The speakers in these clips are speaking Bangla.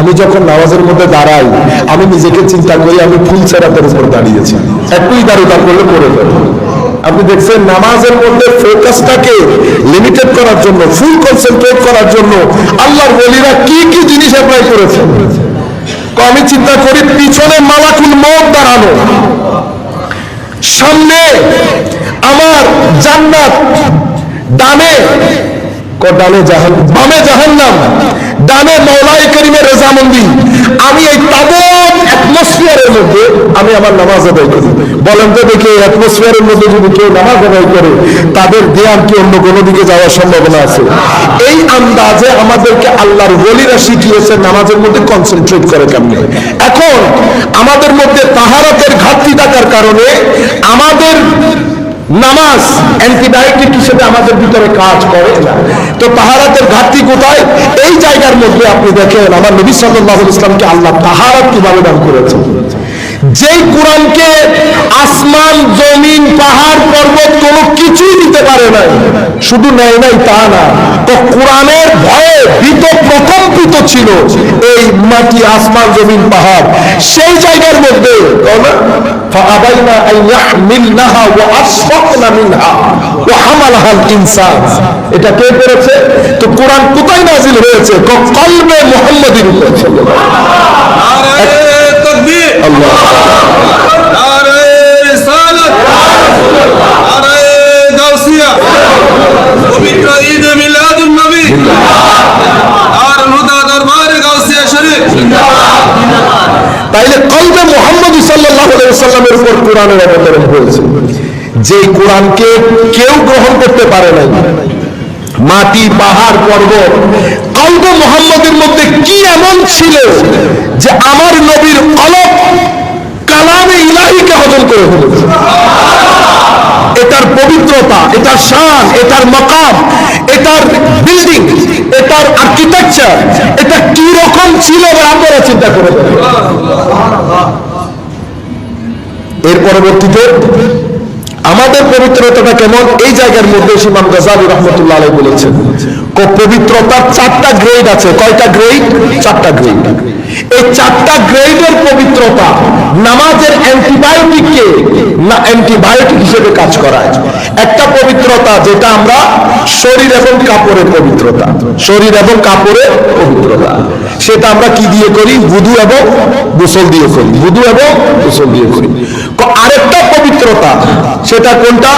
আমি যখন নামাজের মধ্যে দাঁড়াই, আমি নিজেকে চিন্তা করি, আমি ফুল সেরাতের উপর দাঁড়িয়েছি। একটুই দাঁড়িয়ে করলে করে যাব। আপনি দেখছেন, নামাজের মধ্যে ফোকাসটাকে লিমিটেড করার জন্য ফুল কনসেন্ট্রেট করার জন্য আল্লাহর বলিরা কি কি জিনিস অ্যাপ্লাই করেছে? আমি চিন্তা করি, পিছনে মালাকুল মত দাঁড়ানো। সামনে আমার জান্নাত, ডানে ক ডানে জাহান বামে জাহান্নাম, ডানে মৌলাই করিমের রেজামন্দি। আমি এই তাবৎ অ্যাটমসফিয়ারের মধ্যে আমি আমার নামাজ আদায় করি। বলেন তো দেখি অ্যাটমসফিয়ারের মধ্যে যদি কেউ নামাজ আদায় করে, তাদের ধ্যান কি অন্য কোনো দিকে যাওয়ার সম্ভাবনা আছে? এই আন্দাজে আমাদেরকে আল্লাহর বলিরা শিখিয়েছে নামাজের মধ্যে কনসেন্ট্রেট করে কেমনে? এখন আমাদের মধ্যে তাহারাতের ঘাটতি থাকার কারণে আমাদের নামাজ অ্যান্টিবায়োটিক হিসেবে আমাদের ভিতরে কাজ করে না। তো তাহারাতের ঘাটতি কোথায়? এই জায়গার মধ্যে আপনি দেখেন, আমার নবী সাল্লাহ ইসলামকে আল্লাহ তাহারাত কীভাবে দান করেছেন। যেই কোরআনকে আসমান জমিন পাহাড় পর্বত কোনো কিছুই দিতে পারে নাই শুধু নেয় নাই তা না তো কোরআনের ভয়ে ভীত প্রকম্পিত ছিল এই মাটি আসমান জমিন পাহাড় সেই জায়গার মধ্যে فأبينا أن يحملنها وأشفقن منها وحملها الإنسان এটা কে করেছে তো কোরআন কোথায় নাজিল হয়েছে ক- কলবে মুহাম্মাদের উপর নারে তকবীর তাইলে কলবে মোহাম্মদ সাল্লামের উপর কোরআনের অবতরণ হয়েছে। যে কোরআনকে কেউ গ্রহণ করতে পারে নাই মাটি পাহাড় পর্বত। কলবে মোহাম্মদের মধ্যে কি এমন ছিল যে আমার নবীর অলক কালামে ইলাহিকে হজম করে ফেলেছে? এটার পবিত্রতা, এটার শান, এটার মকাম, এটার বিল্ডিং এটার আর্কিটেকচার এটা কি রকম ছিল আপনারা চিন্তা করে এর পরবর্তীতে আমাদের পবিত্রতাটা কেমন? এই জায়গার মধ্যে ইমাম গাজালি রহমতুল্লাহ আলাই বলেছেন পবিত্রতার চারটা গ্রেড আছে। কয়টা গ্রেড চারটা গ্রেড এই চারটা গ্রেডের পবিত্রতা নামাজের অ্যান্টিবায়োটিককে না অ্যান্টিবায়োটিক হিসেবে কাজ করায়। একটা পবিত্রতা যেটা আমরা শরীর এবং কাপড়ের পবিত্রতা। শরীর এবং কাপড়ের পবিত্রতা। সেটা আমরা কি দিয়ে করি? বুধু এবং গোসল দিয়ে করি। বুধু এবং গোসল দিয়ে করি। আরেকটা পবিত্রতা, সেটা কোনটা?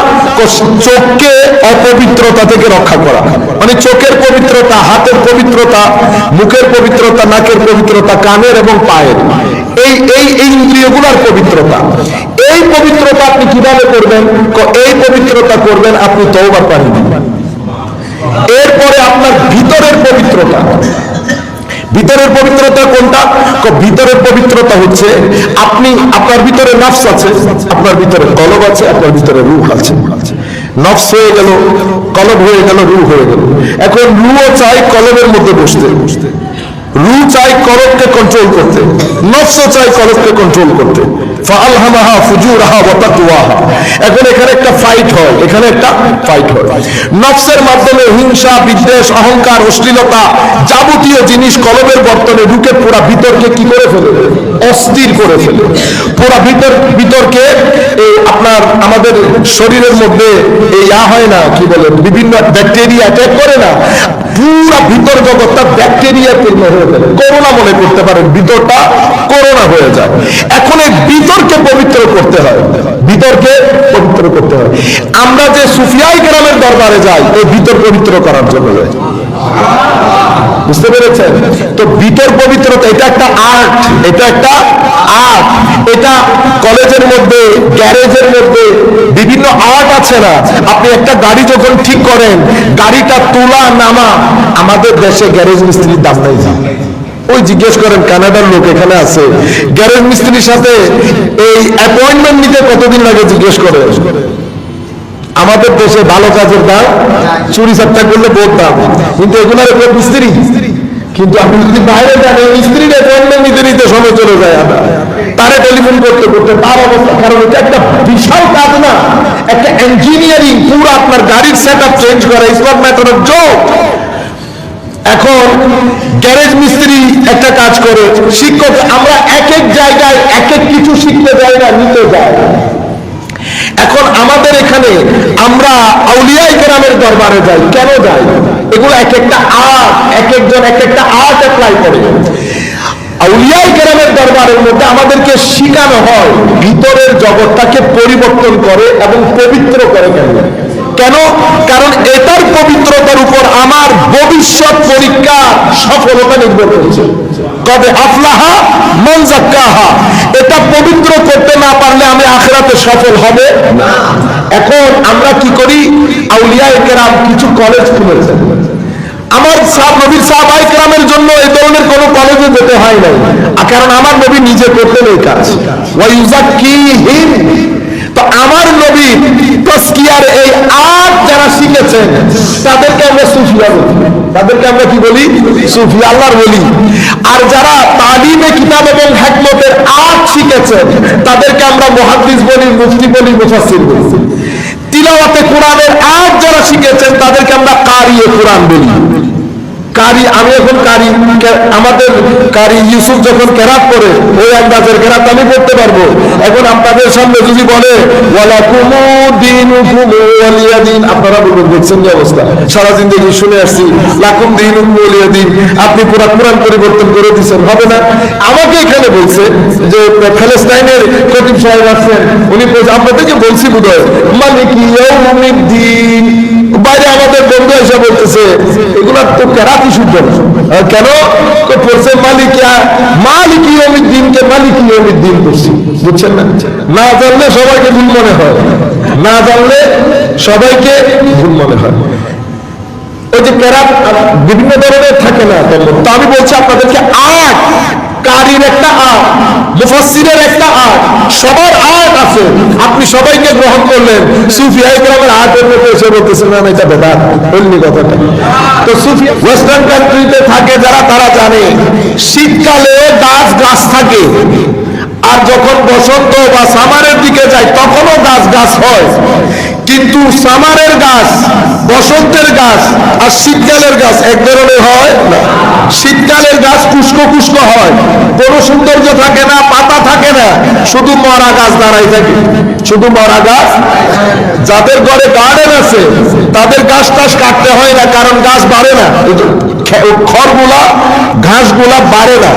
চোখকে অপবিত্রতা থেকে রক্ষা করা। মানে চোখের পবিত্রতা, হাতের পবিত্রতা, মুখের পবিত্রতা, নাকের পবিত্রতা, কানের এবং পায়ের। এই এই ইন্দ্রিয়গুলোর পবিত্রতা। এই পবিত্রতা আপনি কীভাবে করবেন? এই পবিত্রতা করবেন আপনি তওবা পানি এরপরে আপনার ভিতরের পবিত্রতা। ভিতরের পবিত্রতা কোনটা? ভিতরের পবিত্রতা হচ্ছে আপনি, আপনার ভিতরে নফস আছে, আপনার ভিতরে কলব আছে, আপনার ভিতরে রূহ আছে। নফস হয়ে গেল, কলব হয়ে গেল, রূহ হয়ে গেল। এখন রুও চাই কলবের মধ্যে বসতে। বসতে রু চাই কলবকে কন্ট্রোল করতে। নফসও চাই কলবকে কন্ট্রোল করতে। এখন এখানে একটা ফাইট হয়, এখানে একটা ফাইট হয়। নফসের মাধ্যমে হিংসা, বিদ্বেষ, অহংকার, অশ্লীলতা যাবতীয় জিনিস কলবের বর্তনে ঢুকে পুরা ভিতরকে কি করে ফেলে? অস্থির করে ফেলে। পুরা ভিতর ভিতরকে এই আপনার, আমাদের শরীরের মধ্যে এই ইয়া হয় না, কি বলে, বিভিন্ন ব্যাকটেরিয়া অ্যাটাক করে না। পুরা ভিতর জগৎটা ব্যাকটেরিয়া পূর্ণ হয়ে যাবে করোনা মনে করতে পারেন, ভিতরটা করোনা হয়ে যায়। এখন এই ভিতরকে পবিত্র করতে হয়। ভিতরকে পবিত্র করতে হয়। আমরা যে সুফিয়াই গ্রামের দরবারে যাই, এই ভিতর পবিত্র করার জন্য যাই। বুঝতে পেরেছেন? তো ভিতর পবিত্রতা, এটা একটা আর্ট এটা একটা আর্ট এটা কলেজের মধ্যে, গ্যারেজের মধ্যে বিভিন্ন আর্ট আছে না? আপনি একটা গাড়ি যখন ঠিক করেন, গাড়িটা তোলা, নামা, আমাদের দেশে গ্যারেজ মিস্ত্রির দাম নাই ওই জিজ্ঞেস করেন, কানাডার লোক এখানে আছে? গ্যারেজ মিস্ত্রির সাথে এই অ্যাপয়েন্টমেন্ট নিতে কতদিন লাগে জিজ্ঞেস করেন? আমাদের দেশে ভালো কাজের দাম, চুরি চারটা করলে বহুত দাম। কিন্তু এগুলোর উপর মিস্ত্রি কিন্তু আপনি যদি বাইরে যান এই মিস্ত্রির অ্যাপয়েন্টমেন্ট নিতে নিতে সময় চলে যায় তারে টেলিফোন করতে করতে তার অবস্থা। কারণ এটা একটা বিশাল কাজ না। একটা ইঞ্জিনিয়ারিং পুরো আপনার গাড়ির সেট আপ চেঞ্জ করা is not matter of joke এখন গ্যারেজ মিস্ত্রি একটা কাজ করে, শিক্ষক আমরা এক এক জায়গায় এক এক কিছু শিখতে যাই না, নিতে যাই এখন আমাদের এখানে আমরা আউলিয়াই কেরামের দরবারে যাই। কেন যাই? এগুলো এক একটা আর্ট এক একজন এক একটা আর্ট অ্যাপ্লাই করে। আউলিয়াই কেরামের দরবারের মধ্যে আমাদেরকে শিখানো হয়, ভিতরের জগৎটাকে পরিবর্তন করে এবং পবিত্র করে কেন? কেন? কারণ এটার পবিত্রতার উপর আমার ভবিষ্যৎ পরীক্ষা সফলতা নির্ভর করছে। কবে আফলাহা, মন জাক্কাহা এটা পবিত্র করতে না পারলে আমি আখেরাতে সফল হবে। এখন আমরা কি করি? আউলিয়া কেরাম কিছু কলেজ খুলেছেন আমার সাহ নবীর সাহাবাই কেরামের জন্য এই ধরনের কোনো কলেজে যেতে হয় নাই। কারণ আমার নবী নিজে করতেন এই কাজ। তো আমার নবী তস্কিয়ার এই আট যারা শিখেছেন, তাদেরকে আমরা সুফিয়া বলি। তাদেরকে আমরা কি বলি? সুফি, আল্লাহর বলি। আর যারা তালিমে কিতাব এবং হ্যাকমতের আর শিখেছেন তাদেরকে আমরা মহাদিস বলি, মুফতি বলি মুফাসির বলি। তিলাওয়াতে কোরআনের আর যারা শিখেছেন, তাদেরকে আমরা কারিয়ে কোরআন বলি। কারি, আমি এখন কারি আমাদের কারি ইউসুফ যখন কেরাত করে, ওই আন্দাজের কেরাত আমি করতে পারব। এখন আপনাদের সামনে যদি বলে আপনারা বলবেন, দেখছেন যে অবস্থা? সারা জিন্দগি শুনে আসছি, লাকুম দিন ওয়ালিয়া দিন আপনি পুরা কোরআন পরিবর্তন করে দিচ্ছেন, হবে না? আমাকে এখানে বলছে যে প্যালেস্টাইনের খতিব সাহেব আছেন, উনি আপনাদেরকে বলছি বোধহয়, মালিক দিন বাইরে আমাদের বন্ধু এসে বলতেছে এগুলা তো কেরাতি শুদ্ধ। কেন? পড়ছে মালিকিয়া, মালিক ইয়মির দিনকে মালিক ইয়মির দিন করছি। বুঝছেন না? না জানলে সবাইকে ভুল মনে হয়। না জানলে সবাইকে ভুল মনে হয়। ওই যে কেরাত বিভিন্ন ধরনের থাকে না। তো আমি বলছি আপনাদেরকে আট কারির একটা আট মুফাসসিরের একটা আট সবার আট আছে। আপনি সবাইকে গ্রহণ করলেন। সুফি আইকরামের আটের মধ্যে এসে না, এটা বেদাত বললি কথাটা। তো সুফি ওয়েস্টার্ন কান্ট্রিতে থাকে যারা তারা জানে শীতকালে গাছ গাছ থাকে। আর যখন বসন্ত বা সামারের দিকে যায় তখনও গাছ গাছ হয়। কিন্তু সামারের গাছ, বসন্তের গাছ আর শীতকালের গাছ এক ধরনের হয় না। শীতকালের গাছ কুষ্ক কুষ্ক হয়। কোনো সৌন্দর্য থাকে না, পাতা থাকে না, শুধু মরা গাছ দাঁড়াই থাকে। শুধু মরা গাছ? যাদের ঘরে গার্ডেন আছে, তাদের গাছ টাছ কাটতে হয় না, কারণ গাছ বাড়ে না। খড়গুলা, ঘাসগুলা বাড়ে না।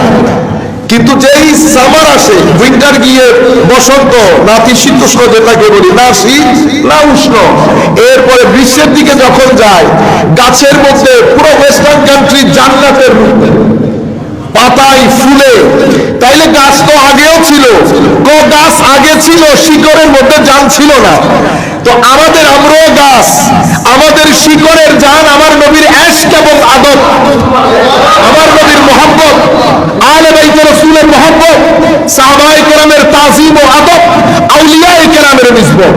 কিন্তু যেই সামার আসে উইন্টার গিয়ে বসন্ত নাতিশীতোষ্ণ যেটাকে বলি, না শীত, না উষ্ণ। এরপরে গ্রীষ্মের দিকে যখন যায়, গাছের মধ্যে পুরো ওয়েস্টার্ন কান্ট্রি জান্নাতের মধ্যে। পাতায় ফুলে। তাইলে গাছ তো আগেও ছিল। তো গাছ আগে ছিল, শিকড়ের মধ্যে জান ছিল না। তো আমাদের আমরাও গাছ, আমাদের শিকড়ের জান আমার নবীর অ্যাশ এবং আদত আমার নবীর মোহাম্মত আলে বাইতে রসুলের মোহাম্মত সাহাবাই কেরামের তাজিম ও আদব আউলিয়াই কেরামের নিসবত।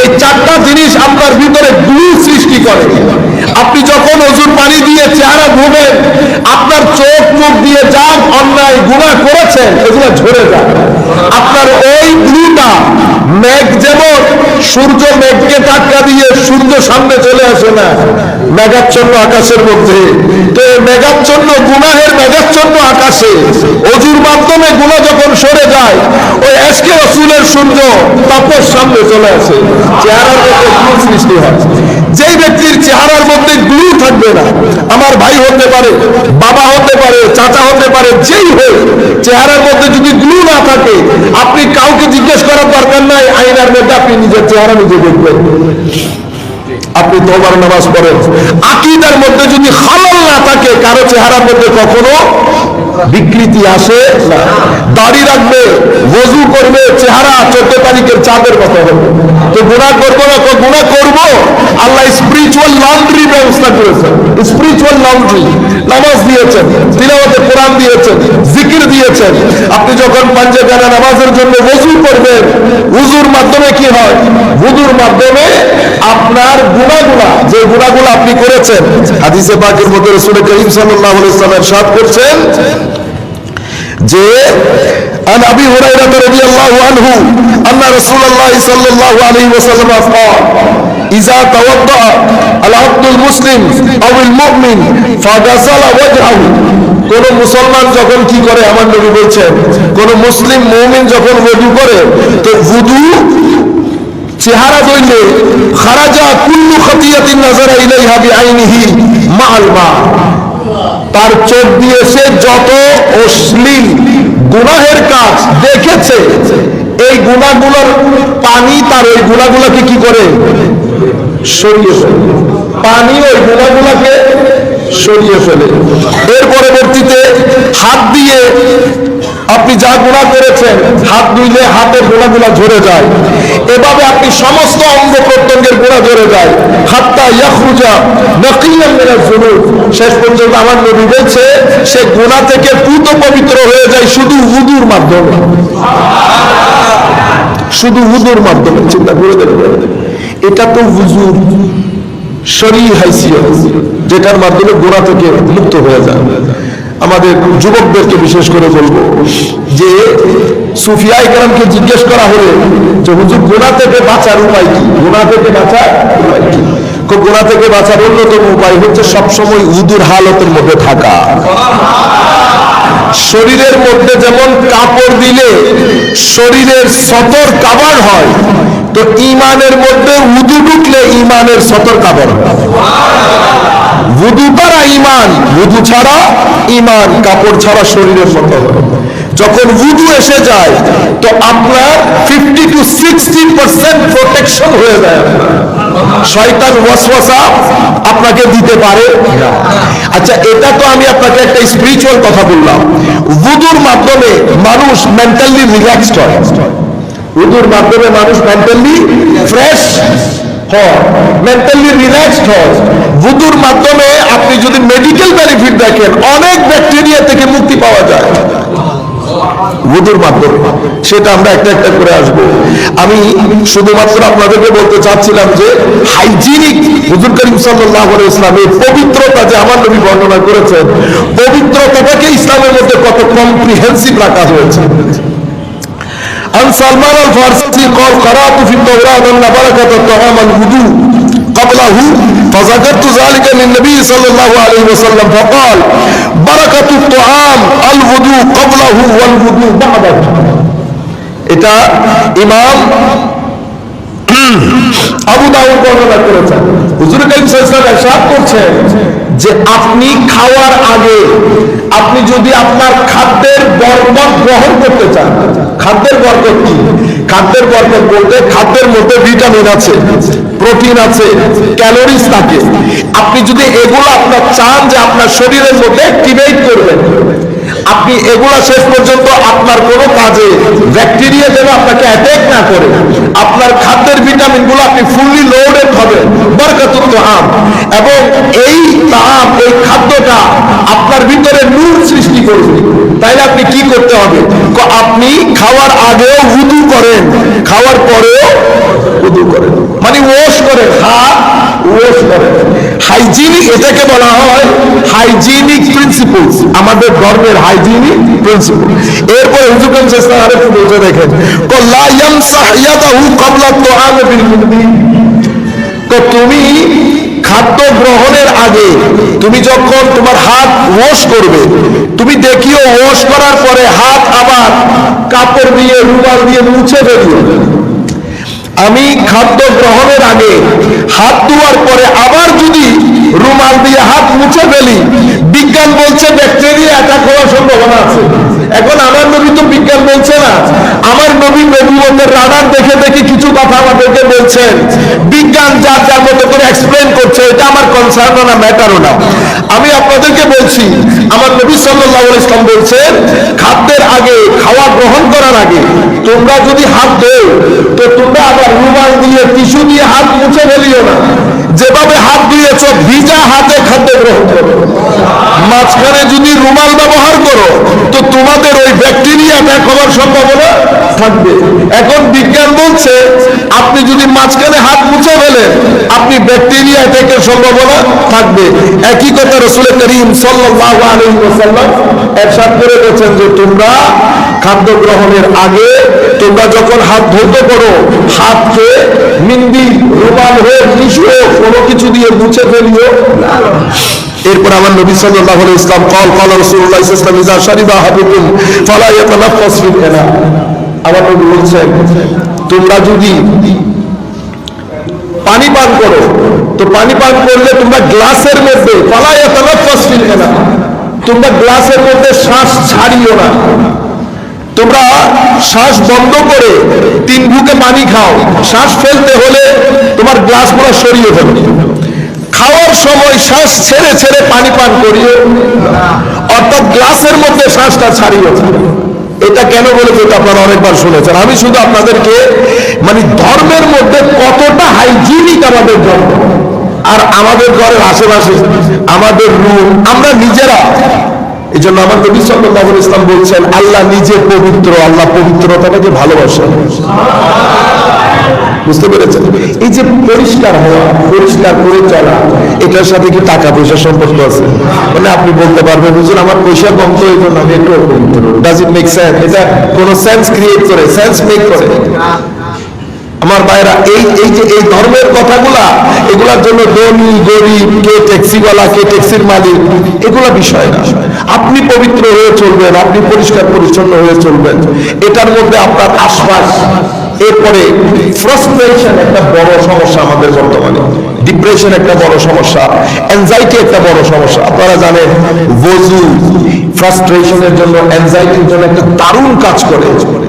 এই চারটা জিনিস আপনার ভিতরে গ্লু সৃষ্টি করে। আপনি যখন ওজুর পানি দিয়ে চেহারা ধুবেন আপনার চোখ মুখ দিয়ে যা অন্যায় গুণা করেছেন, এগুলো ঝরে যায় আপনার ওই গ্লুটা মেঘ যেমন সূর্য মেঘকে ধাক্কা দিয়ে সূর্য সামনে চলে আসে না, মেঘাচ্ছন্ন আকাশের মধ্যে। তো মেঘাচ্ছন্ন গুনাহের মেঘাচ্ছন্ন আকাশে অজুর মাধ্যমে গুণা যখন সরে যায়, ওই এসকে রসুলের সূর্য তাপস সামনে চলে আসে। চেহারার মধ্যে গ্লু সৃষ্টি হয়। যেই ব্যক্তির চেহারার মধ্যে গ্লু থাকবে না, আমার ভাই হতে পারে, বাবা হতে পারে, চাচা হতে পারে যেই হোক, চেহারার মধ্যে যদি গ্লু না থাকে, আপনি কাউকে জিজ্ঞেস করার দরকার নাই আইনার মধ্যে আপনি নিজের চেহারা নিজে দেখবেন। আপনি তোমার নামাজ পড়েন। আকিদার মধ্যে যদি হালাল না থাকে, কারও চেহারার মধ্যে কখনো বিকৃতি আসে, দাড়ি রাখবে, ওযু করবে, চেহারা চোদ্দ তারিখের চাঁদের কথা হবে। তো গুণা করব না, তো গুণা করব? আল্লাহ স্পিরিচুয়াল লন্ড্রি ব্যবস্থা করেছেন। স্পিরিচুয়াল লন্ড্রি নামাজ দিয়েছেন, তিলাওয়াতে কোরআন দিয়েছেন, জিকির দিয়েছেন। আপনি যখন পাঞ্জাগানা নামাজের জন্য ওযু করবেন উজুর মাধ্যমে কি হয়? উজুর মাধ্যমে আপনার গুণাগুলা যে গুণাগুলো আপনি করেছেন হাদিসে পাকের মধ্যে রসুল করিম সাল্লাল্লাহু আলাইহি ওয়াসাল্লাম সাদ করছেন যে عن ابي هريره رضي الله عنه ان رسول الله صلى الله عليه وسلم قال ইজা তাওয়াদ্দা আল আব্দুল মুসলিম আউল মুমিন ফাগাসালা ওয়াজহাহু কোন মুসলমান যখন কি করে আমার নবী বলছেন কোন মুসলিম মুমিন যখন ওযু করে তো wudu চেহারা ধরলে খারাজা কুল্লু খতিয়াতিন নাজারা ইলাইহা বিআইনিহি মাআল মা। তার চোখ দিয়ে সে যত অশ্লীল গুনাহের কাজ দেখেছে, এই গুণাগুলোর পানি তার ওই গুণাগুলোকে কি করে? সরিয়ে ফেলে। পানি ওই গুণাগুলোকে সরিয়ে ফেলে। এর পরবর্তীতে হাত দিয়ে আপনি যা গুণা করেছেন, হাত ধুইলে হাতের গোড়াগুলা ঝরে যায়। এভাবে আপনি সমস্ত অঙ্গ প্রত্যঙ্গের গোড়া ঝরে যায়। ইয়াখরুজা নাকিয়ান মিনাজ যুনুব। শেষ পর্যন্ত আমার নবী বলছে, সে গুনাহ থেকে পুত পবিত্র হয়ে যায় শুধু উদুর মাধ্যমে। শুধু উদুর মাধ্যমে, চিন্তা করে দেখবেন এটা তো হুজুর শরীর হাইসিয়ত, যেটার মাধ্যমে গোড়া থেকে মুক্ত হয়ে যায়। আমাদের যুবকদেরকে বিশেষ করে বলব যে সুফিয়া ইকরামকে জিজ্ঞেস করা হলে যে, হুজুর গোড়া থেকে বাঁচার উপায় কি? গোড়া থেকে বাঁচার উপায় কি? গোড়া থেকে বাঁচার অন্যতম উপায় হচ্ছে সবসময় উদুর হালতের মধ্যে থাকা। শরীরের মধ্যে যেমন কাপড় দিলে শরীরের সতর কাবার হয়, তো ইমানের মধ্যে উদু ঢুকলে ইমানের সতর কাবার হয়। উদু দ্বারা ইমান, উদু ছাড়া ইমান, কাপড় ছাড়া শরীরের মতো যখন উদু এসে যায়, তো আপনার fifty to sixty percent protection হয়ে যায়। শয়তান ওয়াসওয়াসা আপনাকে দিতে পারে। আচ্ছা এটা তো আমি আপনাকে একটা স্পিরিচুয়াল কথা বললাম উদুর মাধ্যমে মানুষ মেন্টালি রিল্যাক্সড হয় উদুর মাধ্যমে মানুষ মেন্টালি ফ্রেশ হয়। মেন্টালি রিল্যাক্সড হয়। উদুর মাধ্যমে আপনি যদি মেডিকেল দেখেন, অনেক থেকে মুক্তি পাওয়া যায়। মাধ্যমে। সেটা আমরা একটা একটা করে আমি শুধুমাত্র আপনাদেরকে বলতে চাচ্ছিলাম যে ইসলামের পবিত্রতা যে আমার নবী বর্ণনা করেছেন, পবিত্রতাটাকে ইসলামের মধ্যে কত কম্প্রিহেন্সিভ রাখা হয়েছে। عن سلمان الفارسي قال قرأت في التوراة أن بركة الطعام الوضوء قبله فذكرت ذلك للنبي صلى الله عليه وسلم فقال بركة الطعام الوضوء قبله والوضوء بعده এটা ইমাম আবু দাউদ বর্ণনা করেছেন হুজুর কারীম সাল্লাল্লাহু আলাইহি ওয়াসাল্লাম করছেন যে আপনি খাওয়ার আগে আপনি যদি আপনার খাদ্যের বরকত গ্রহণ করতে চান, খাদ্যের বরকত কি? খাদ্যের বরকত বলতে খাদ্যের মধ্যে ভিটামিন আছে, প্রোটিন আছে, ক্যালোরিজ থাকে। আপনি যদি এগুলো আপনার চান যে আপনার শরীরের মধ্যে অ্যাক্টিভেট করবেন আপনি এগুলা শেষ পর্যন্ত আপনার কোনো কাজে ব্যাকটেরিয়া যেন আপনাকে অ্যাটাক না করে, আপনার খাদ্যের ভিটামিনগুলো আপনি ফুললি লোডেড হবে বরকতুল আম এবং এই তাম এই খাদ্যটা আপনার ভিতরে নূর সৃষ্টি করবে। তাইলে আপনি কি করতে হবে? আপনি খাওয়ার আগেও উদু করেন, খাওয়ার পরেও উদু করেন। মানে ওয়াশ করেন, হাত হাইজিনিক এটাকে বলা হয় হাইজিনিক প্রিন্সিপলস আমাদের ধর্মের হাইজিনিক প্রিন্সিপল দেখেন তো তুমি খাদ্য গ্রহণের আগে তুমি যখন তোমার হাত ওয়াশ করবে, তুমি দেখিও ওয়াশ করার পরে হাত আবার কাপড় দিয়ে রুমাল দিয়ে মুছে ফেলিও। আমি খাদ্য গ্রহণের আগে হাত ধোয়ার পরে আবার যদি রুমাল দিয়ে হাত মুছে ফেলি বিজ্ঞান বলছে ব্যাকটেরিয়া অ্যাটাক হওয়ার সম্ভাবনা আছে। এখন আমার নবী তো বিজ্ঞান বলছে না। আমার নবী নবীদের রাডার দেখে দেখে কিছু কথা আমাদেরকে বলছেন। বিজ্ঞান যার যার মতো করে এক্সপ্লেন করছে, এটা আমার কনসার্ন না ম্যাটারও না। আমি আপনাদেরকে বলছি, আমার নবী আলাইহি ইসলাম বলছেন, খাদ্যের আগে খাওয়া গ্রহণ করার আগে তোমরা যদি হাত ধোও, তো তোমরা আবার রুমাল দিয়ে, টিস্যু দিয়ে হাত মুছে ফেলিও না। যেভাবে হাত ধুয়েছ, ভিজা হাতে খাদ্য গ্রহণ করো। মাঝখানে যদি রুমাল ব্যবহার করো, তো তোমাদের ওই ব্যাকটেরিয়া অ্যাটাক হওয়ার সম্ভাবনা থাকবে। এখন বিজ্ঞান বলছে, আপনি যদি মাঝখানে হাত মুছে ফেলেন, আপনি ব্যাকটেরিয়া অ্যাটাকের সম্ভাবনা থাকবে। একই কথা রসুল করিম আলাইহি ওয়াসাল্লাম করে বলেছেন যে, তোমরা খাদ্য গ্রহণের আগে, তোমরা যখন হাত ধৌত করো হাতকে মিন্দি, রুমাল হোক, টিস্যু হোক, কোনো কিছু দিয়ে মুছে ফেলিও না। এরপর আমার নবী সাল্লাল্লাহু ইসলাম কল কল ইসলাম ইজা আমার নবী বলছেন, তোমরা যদি পানি পান করো, তো পানি পান করলে তোমরা গ্লাসের মধ্যে, ফালা ইয়াতানাফাস ফিল ইনা তোমরা গ্লাসের মধ্যে শ্বাস ছাড়িও না। তোমরা শ্বাস বন্ধ করে তিন বুকে পানি খাও। শ্বাস ফেলতে হলে তোমার গ্লাস পুরো সরিয়ে ফেলো। খাওয়ার সময় শ্বাস ছেড়ে ছেড়ে পানি পান করিও। অর্থাৎ গ্লাসের মধ্যে শ্বাসটা ছাড়িও। এটা কেন বলেছে এটা আপনারা অনেকবার শুনেছেন। আমি শুধু আপনাদেরকে মানে ধর্মের মধ্যে কতটা হাইজিনিক আমাদের ধর্ম। আর আমাদের ঘরের আশেপাশে, আমাদের রুম, আমরা নিজেরা এই জন্য আমার নবী সাল্লাল্লাহু ইসলাম বলছেন, আল্লাহ নিজে পবিত্র, আল্লাহ পবিত্রতাটাকে ভালোবাসেন। বুঝতে পেরেছেন? এই যে পরিষ্কার হওয়া, পরিষ্কার করে চলা, এটার সাথে কি টাকা পয়সা সম্পর্ক আছে? মানে আপনি বলতে পারবেন বুঝুন আমার পয়সা কম তো এই জন্য আমি একটু ডাজ ইট মেক সেন্স এটা কোনো সেন্স ক্রিয়েট করে সেন্স মেক করে। আমার ভাইরা, এই এই যে, এই ধর্মের কথাগুলা, এগুলার জন্য ধনী, গরিব কে ট্যাক্সিওয়ালা কে ট্যাক্সির মালিক, এগুলা বিষয় না। আপনি পবিত্র হয়ে চলবেন, আপনি পরিষ্কার পরিচ্ছন্ন হয়ে চলবেন। এটার মধ্যে আপনার আশপাশ, এরপরে ফ্রাস্ট্রেশন একটা বড় সমস্যা আমাদের বর্তমানে। ডিপ্রেশন একটা বড় সমস্যা অ্যাংজাইটি একটা বড় সমস্যা। আপনারা জানেন ওজু ফ্রাস্ট্রেশনের জন্য অ্যাংজাইটির জন্য একটা দারুণ কাজ করে।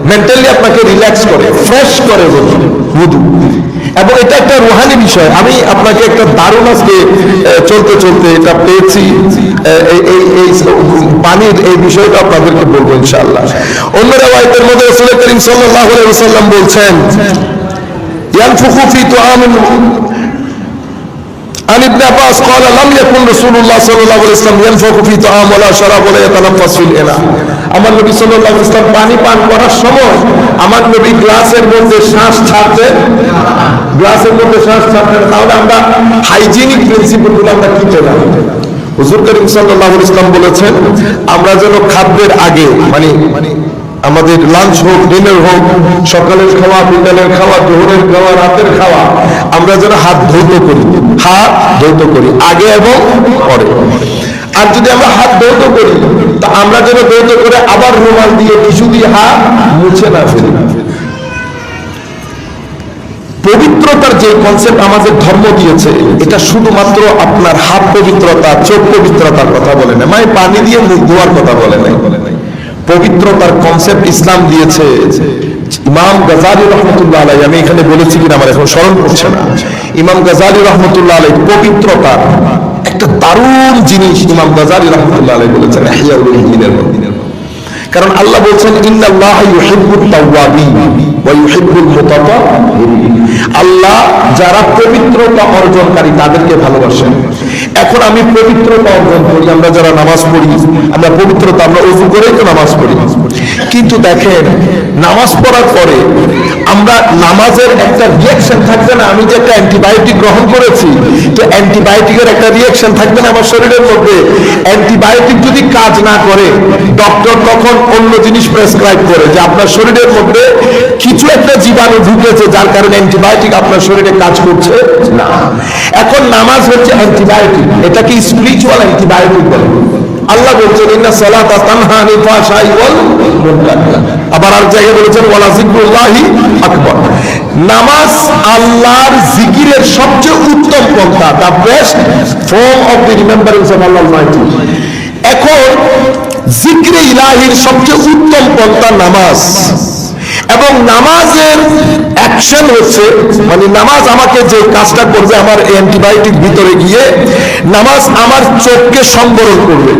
মেন্টালি আপনাকে রিল্যাক্স করে ফ্রেশ করে ওজু এবং এটা একটা রুহানি বিষয়। আমি আপনাকে একটা দারুণ আজকে চলতে চলতে এটা পেয়েছি। এই এই পানির এই বিষয়টা আপনাদেরকে বলব ইনশাআল্লাহ। অন্য রেওয়ায়তের মধ্যে রাসূল করিম সাল্লাল্লাহু আলাইহি ওয়াসাল্লাম বলছেন, ইয়ানফুখু ফি তুআমিন عن ابن عباس قال لم يكن رسول الله صلى الله عليه وسلم ينفخ في طعام ولا شراب ولا يتنفس في الاناء আমার নবী সাল্লাল্লাহু আলাইহি ওয়াসাল্লাম পানি পান করার সময় আমার নবী গ্লাসের মধ্যে শ্বাস ছাড়তেন গ্লাসের মধ্যে শ্বাস ছাড়তেন তাহলে আমরা হাইজিনিক প্রিন্সিপলগুলো আমরা কি পেলাম হুজুর করিম সাল্লাল্লাহু আলাইহি ওয়াসাল্লাম বলেছেন আমরা যেন খাদ্যের আগে মানে মানে আমাদের লাঞ্চ হোক ডিনার হোক, সকালের খাওয়া, বিকালের খাওয়া, দুপুরের খাওয়া, রাতের খাওয়া, আমরা যেন হাত ধৌত করি। হাত ধৌত করি, আগে এবং পরে। আর যদি আমরা হাত ধৌত করি, তা আমরা যেন ধৌত করে আবার রুমাল দিয়ে, টিস্যু দিয়ে হাত মুছে না ফেলি। পবিত্রতার যে কনসেপ্ট আমাদের ধর্ম দিয়েছে, এটা শুধুমাত্র আপনার হাত পবিত্রতা, চোখ পবিত্রতার কথা বলে না। মানে পানি দিয়ে মুখ ধোয়ার কথা বলে নাই। পবিত্রতার কনসেপ্ট ইসলাম দিয়েছে। ইমাম গাজালি রহমতুল্লাহ আলাই আমি এখানে বলেছি কিনা, আমার এখন স্মরণ করছে না। ইমাম গাজালি রহমতুল্লাহ আলাই পবিত্রতার একটা দারুণ জিনিস ইমাম গাজালি রহমতুল্লাহ আলাই বলেছেন উলুমিনের মধ্যে। কারণ আল্লাহ বলছেন, ইন্নাল্লাহ ইউহিব্বুত তাওয়াবিন ওয়া ইউহিব্বুল আল্লাহ যারা পবিত্রতা অর্জনকারী, তাদেরকে ভালোবাসেন। এখন আমি পবিত্রতা অর্জন করি, আমরা যারা নামাজ পড়ি, আমরা পবিত্রতা, আমরা ওযু করেই তো নামাজ পড়ি। কিন্তু দেখেন, নামাজ পড়ার পরে আমরা নামাজের একটা রিয়াকশন থাকবে না, আমি যে একটা অ্যান্টিবায়োটিক গ্রহণ করেছি, তো অ্যান্টিবায়োটিকের একটা রিয়াকশন থাকবে না আমার শরীরের মধ্যে। অ্যান্টিবায়োটিক যদি কাজ না করে ডক্টর তখন অন্য জিনিস প্রেসক্রাইব করে যে আপনার শরীরের মধ্যে কিছু একটা জীবাণু ঢুকেছে, যার কারণে অ্যান্টিবায়োটিক আপনার শরীরে কাজ করছে না। এখন নামাজ হচ্ছে অ্যান্টিবায়োটিক এটাকে স্পিরিচুয়াল অ্যান্টিবায়োটিক বলে। আল্লাহ বলছেন, ইন্না সালাতা তানহা আনিল ফাহশাই ওয়াল মুনকার। আবার আর জায়গায় বলেছেন, ওয়ালা জিকরুল্লাহি আকবার। নামাজ আল্লাহর জিকিরের সবচেয়ে উত্তম পন্থা the best form of the remembrance of Allah almighty এখন, জিক্রে ইলাহির সবচেয়ে উত্তম পন্থা নামাজ। এবং নামাজের অ্যাকশন হচ্ছে মানে নামাজ আমাকে যে কাজটা করবে, আমার অ্যান্টিবায়োটিক ভিতরে গিয়ে নামাজ আমার চোখকে সম্বরণ করবে।